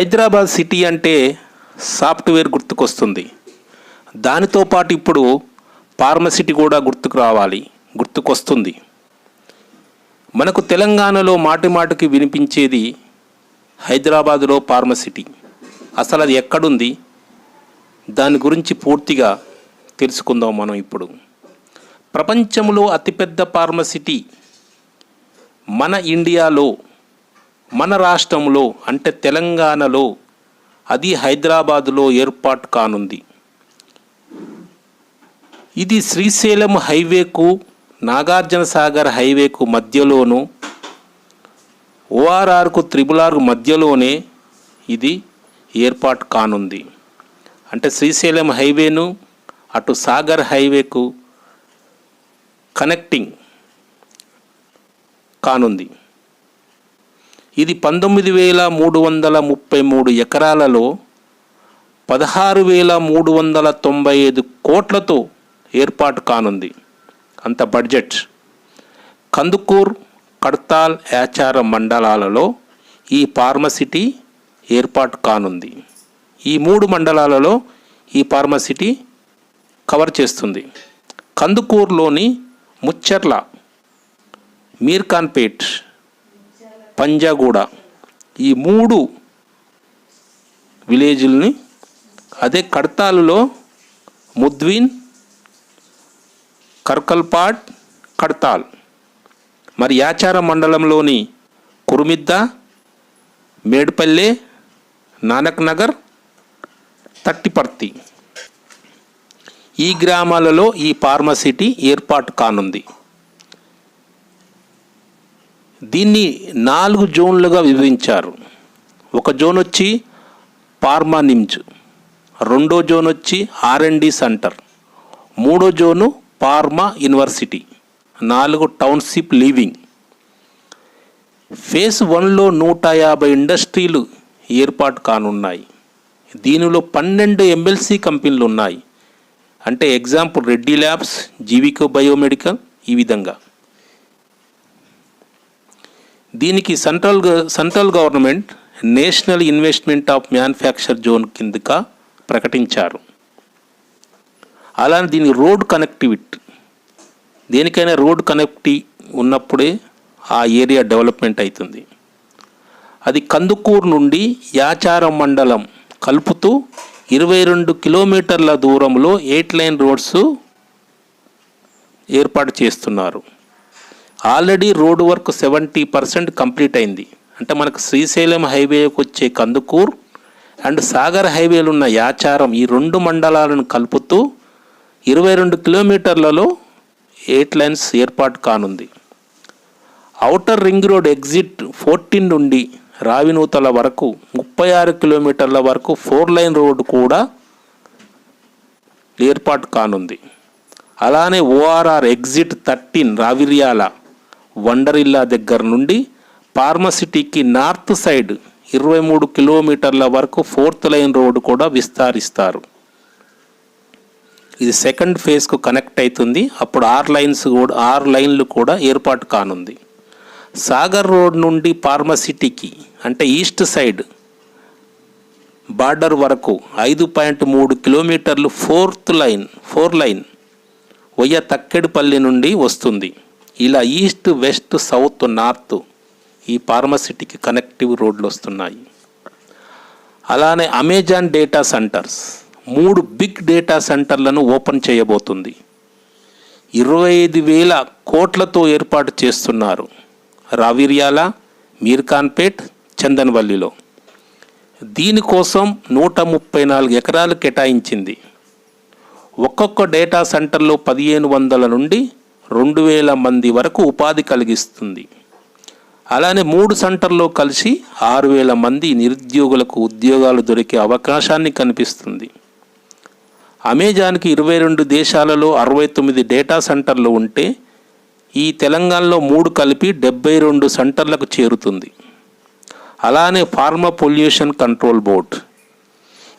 Hyderabad city అంటే software గుర్తుకొస్తుంది. దానితో పాటు ఇప్పుడు ఫార్మసిటీ కూడా గుర్తుకు రావాలి గుర్తుకొస్తుంది. మనకు తెలంగాణలో మాటి మాటికి వినిపించేది హైదరాబాదులో ఫార్మసిటీ. అసలు అది ఎక్కడుంది? దాని గురించి పూర్తిగా తెలుసుకుందాం మనం ఇప్పుడు. ప్రపంచంలో అతిపెద్ద ఫార్మసిటీ మన ఇండియాలో మన రాష్ట్రంలో అంటే తెలంగాణలో అది హైదరాబాదులో ఏర్పాటు కానుంది. ఇది శ్రీశైలం హైవేకు నాగార్జున సాగర్ హైవేకు మధ్యలోను ఓఆర్ఆర్కు త్రిబుల్ మధ్యలోనే ఇది ఏర్పాటు కానుంది. అంటే శ్రీశైలం హైవేను అటు సాగర్ హైవేకు కనెక్టింగ్ కానుంది. ఇది పంతొమ్మిది వేల మూడు వందల ముప్పై మూడు ఎకరాలలో పదహారు వేల మూడు వందల తొంభై ఐదు కోట్లతో ఏర్పాటు కానుంది. అంత బడ్జెట్. కందుకూర్ కడ్తాల్ యాచార మండలాలలో ఈ ఫార్మసిటీ ఏర్పాటు కానుంది. ఈ మూడు మండలాలలో ఈ ఫార్మసిటీ కవర్ చేస్తుంది. కందుకూరులోని ముచ్చర్ల మీర్ఖాన్పేట్ పంజాగూడ ఈ మూడు విలేజుల్ని అదే కడతాలులో ముద్విన్ కర్కల్పాట్ కడతాల్ మరి యాచార మండలంలోని కురుమిద్ద మేడ్పల్లె నానక్ నగర్ తట్టిపర్తి. ఈ గ్రామాలలో ఈ ఫార్మసిటీ ఏర్పాటు కానుంది. దీన్ని నాలుగు జోన్లుగా విభజించారు. ఒక జోన్ వచ్చి పార్మా నిమ్జ్ రెండో జోన్ వచ్చి ఆర్ఎండి సెంటర్ మూడో జోను పార్మా యూనివర్సిటీ నాలుగు టౌన్షిప్ లీవింగ్. ఫేజ్ వన్లో నూట యాభై ఇండస్ట్రీలు ఏర్పాటు కానున్నాయి. దీనిలో పన్నెండు ఎమ్మెల్సీ కంపెనీలు ఉన్నాయి అంటే ఎగ్జాంపుల్ రెడ్డి ల్యాబ్స్ జీవికో బయోమెడికల్ ఈ విధంగా. దీనికి సెంట్రల్ గ- central government national investment of manufacture zone కిందగా ప్రకటించారు. అలానే దీనికి రోడ్ కనెక్టివిటీ దేనికైనా రోడ్ కనెక్టివిటీ ఉన్నప్పుడే ఆ ఏరియా డెవలప్మెంట్ అవుతుంది అది కందుకూరు నుండి యాచారం మండలం కలుపుతూ ఇరవై రెండు కిలోమీటర్ల దూరంలో ఎయిట్ లైన్ రోడ్స్ ఏర్పాటు చేస్తున్నారు. Already road work seventy percent complete అయింది. అంటే మనకు శ్రీశైలం హైవేకి వచ్చే కందుకూర్ అండ్ సాగర్ హైవేలు ఉన్న యాచారం ఈ రెండు మండలాలను కలుపుతూ ఇరవై రెండు కిలోమీటర్లలో ఎయిట్ లైన్స్ ఏర్పాటు కానుంది. Outer ring road exit fourteen నుండి రావినూతల వరకు ముప్పై ఆరు కిలోమీటర్ల వరకు ఫోర్ లైన్ రోడ్డు కూడా ఏర్పాటు కానుంది. అలానే ORR exit thirteen Raviryala Wonderla దగ్గర నుండి ఫార్మసిటీకి నార్త్ సైడ్ ఇరవై మూడు కిలోమీటర్ల వరకు ఫోర్త్ లైన్ రోడ్డు కూడా విస్తరిస్తారు. ఇది సెకండ్ ఫేజ్కు కనెక్ట్ అవుతుంది. అప్పుడు ఆరు లైన్స్ కూడా ఆరు లైన్లు కూడా ఏర్పాటు కానుంది. సాగర్ రోడ్ నుండి ఫార్మసిటీకి అంటే ఈస్ట్ సైడ్ బార్డర్ వరకు ఐదు పాయింట్ మూడు కిలోమీటర్లు ఫోర్త్ లైన్ ఫోర్ లైన్ వయ్య తక్కెడిపల్లి నుండి వస్తుంది. ఇలా ఈస్ట్ వెస్ట్ సౌత్ నార్త్ ఈ ఫార్మసిటీకి కనెక్టివ్ రోడ్లు వస్తున్నాయి. అలానే అమెజాన్ డేటా సెంటర్స్ మూడు బిగ్ డేటా సెంటర్లను ఓపెన్ చేయబోతుంది. ఇరవై ఐదు వేల కోట్లతో ఏర్పాటు చేస్తున్నారు రావిర్యాల మీర్ఖాన్పేట్ చందన్వల్లిలో. దీనికోసం నూట ముప్పై నాలుగు ఎకరాలు కేటాయించింది. ఒక్కొక్క డేటా సెంటర్లో పదిహేను వందల నుండి రెండు వేల మంది వరకు ఉపాధి కలిగిస్తుంది. అలానే మూడు సెంటర్లో కలిసి ఆరు వేల మంది నిరుద్యోగులకు ఉద్యోగాలు దొరికే అవకాశాన్ని కనిపిస్తుంది. అమెజాన్కి ఇరవై రెండు దేశాలలో అరవై తొమ్మిది డేటా సెంటర్లు ఉంటే ఈ తెలంగాణలో మూడు కలిపి డెబ్బై రెండు సెంటర్లకు చేరుతుంది. అలానే ఫార్మా పొల్యూషన్ కంట్రోల్ బోర్డ్.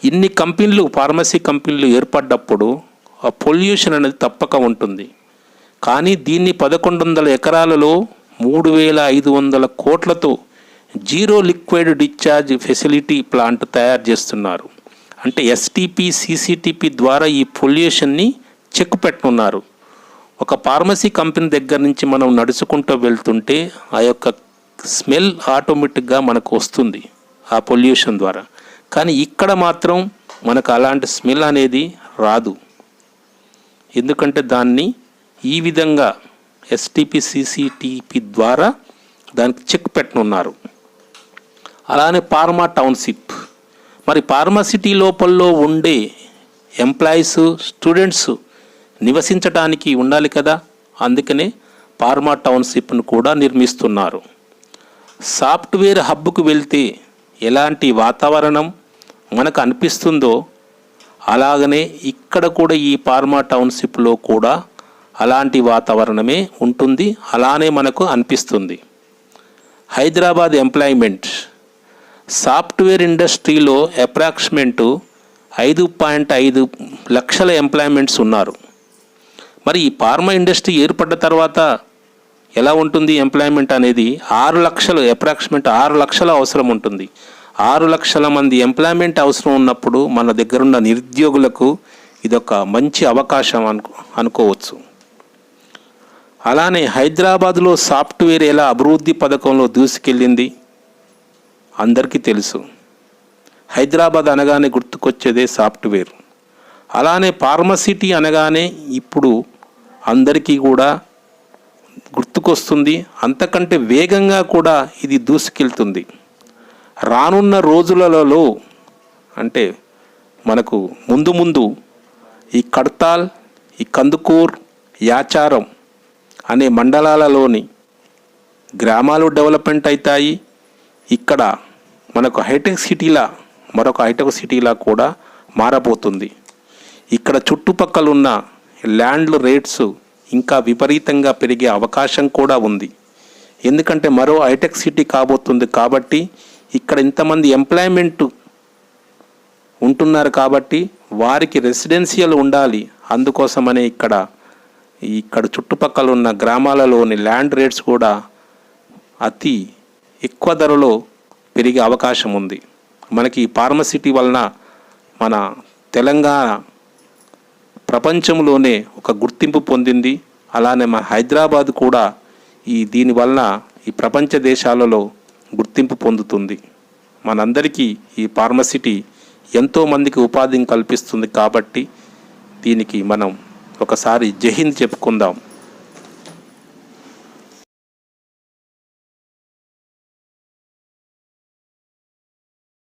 ఇన్ని కంపెనీలు ఫార్మసీ కంపెనీలు ఏర్పడ్డప్పుడు ఆ పొల్యూషన్ అనేది తప్పక ఉంటుంది. కానీ దీన్ని పదకొండు వందల ఎకరాలలో మూడు వేల ఐదు వందల కోట్లతో zero liquid discharge facility plant తయారు చేస్తున్నారు. అంటే ఎస్టీపీ సీసీటీపీ ద్వారా ఈ పొల్యూషన్ని చెక్ పెట్టనున్నారు. ఒక ఫార్మసీ కంపెనీ దగ్గర నుంచి మనం నడుచుకుంటూ వెళ్తుంటే ఆ యొక్క స్మెల్ ఆటోమేటిక్గా మనకు వస్తుంది ఆ పొల్యూషన్ ద్వారా. కానీ ఇక్కడ మాత్రం మనకు అలాంటి స్మెల్ అనేది రాదు. ఎందుకంటే దాన్ని ఈ విధంగా ఎస్టీపీసీసీటీపీ ద్వారా దానికి చెక్ పెట్టనున్నారు. అలానే పార్మా టౌన్షిప్ మరి ఫార్మా సిటీ లోపల్లో ఉండే ఎంప్లాయీస్ స్టూడెంట్స్ నివసించడానికి ఉండాలి కదా? అందుకనే ఫార్మా టౌన్షిప్ను కూడా నిర్మిస్తున్నారు. సాఫ్ట్వేర్ హబ్కు వెళ్తే ఎలాంటి వాతావరణం మనకు అనిపిస్తుందో అలాగనే ఇక్కడ కూడా ఈ ఫార్మా టౌన్షిప్లో కూడా అలాంటి వాతావరణమే ఉంటుంది. అలానే మనకు అనిపిస్తుంది. హైదరాబాద్ ఎంప్లాయ్మెంట్. సాఫ్ట్వేర్ ఇండస్ట్రీలో అప్రాక్సిమేట్ ఐదు పాయింట్ ఐదు లక్షల ఎంప్లాయ్మెంట్స్ ఉన్నారు. మరి ఈ ఫార్మా ఇండస్ట్రీ ఏర్పడ్డ తర్వాత ఎలా ఉంటుంది ఎంప్లాయ్మెంట్ అనేది? ఆరు లక్షలు అప్రాక్సిమేట్ ఆరు లక్షల అవసరం ఉంటుంది. ఆరు లక్షల మంది ఎంప్లాయ్మెంట్ అవసరం ఉన్నప్పుడు మన దగ్గరున్న నిరుద్యోగులకు ఇదొక మంచి అవకాశం అనుకో అనుకోవచ్చు. అలానే హైదరాబాద్లో సాఫ్ట్వేర్ ఎలా అభివృద్ధి పథకంలో దూసుకెళ్ళింది? అందరికీ తెలుసు. హైదరాబాద్ అనగానే గుర్తుకొచ్చేదే సాఫ్ట్వేర్. అలానే ఫార్మసిటీ అనగానే ఇప్పుడు అందరికీ కూడా గుర్తుకొస్తుంది. అంతకంటే వేగంగా కూడా ఇది దూసుకెళ్తుంది. రానున్న రోజులలో అంటే మనకు ముందు ముందు ఈ కడతాల్ ఈ కందుకూర్ యాచారం అనే మండలాలలోని గ్రామాలు డెవలప్మెంట్ అవుతాయి ఇక్కడ మనకు హైటెక్ సిటీలా మరొక హైటెక్ సిటీలా కూడా మారబోతుంది. ఇక్కడ చుట్టుపక్కల ఉన్న రేట్స్ ఇంకా విపరీతంగా పెరిగే అవకాశం కూడా ఉంది. ఎందుకంటే మరో హైటెక్ సిటీ కాబోతుంది కాబట్టి ఇక్కడ ఇంతమంది ఎంప్లాయ్మెంట్ ఉంటున్నారు కాబట్టి వారికి రెసిడెన్షియల్ ఉండాలి. అందుకోసమనే ఇక్కడ ఇక్కడ చుట్టుపక్కల ఉన్న గ్రామాలలోని ల్యాండ్ రేట్స్ కూడా అతి ఎక్కువ ధరలో పెరిగే అవకాశం ఉంది. మనకి ఈ ఫార్మసిటీ వలన మన తెలంగాణ ప్రపంచంలోనే ఒక గుర్తింపు పొందింది. అలానే మన హైదరాబాద్ కూడా ఈ దీని వలన ఈ ప్రపంచ దేశాలలో గుర్తింపు పొందుతుంది. మనందరికీ ఈ ఫార్మసిటీ ఎంతో మందికి ఉపాధిని కల్పిస్తుంది కాబట్టి దీనికి మనం ఒకసారి జహింద్ చెప్పుకుందాం.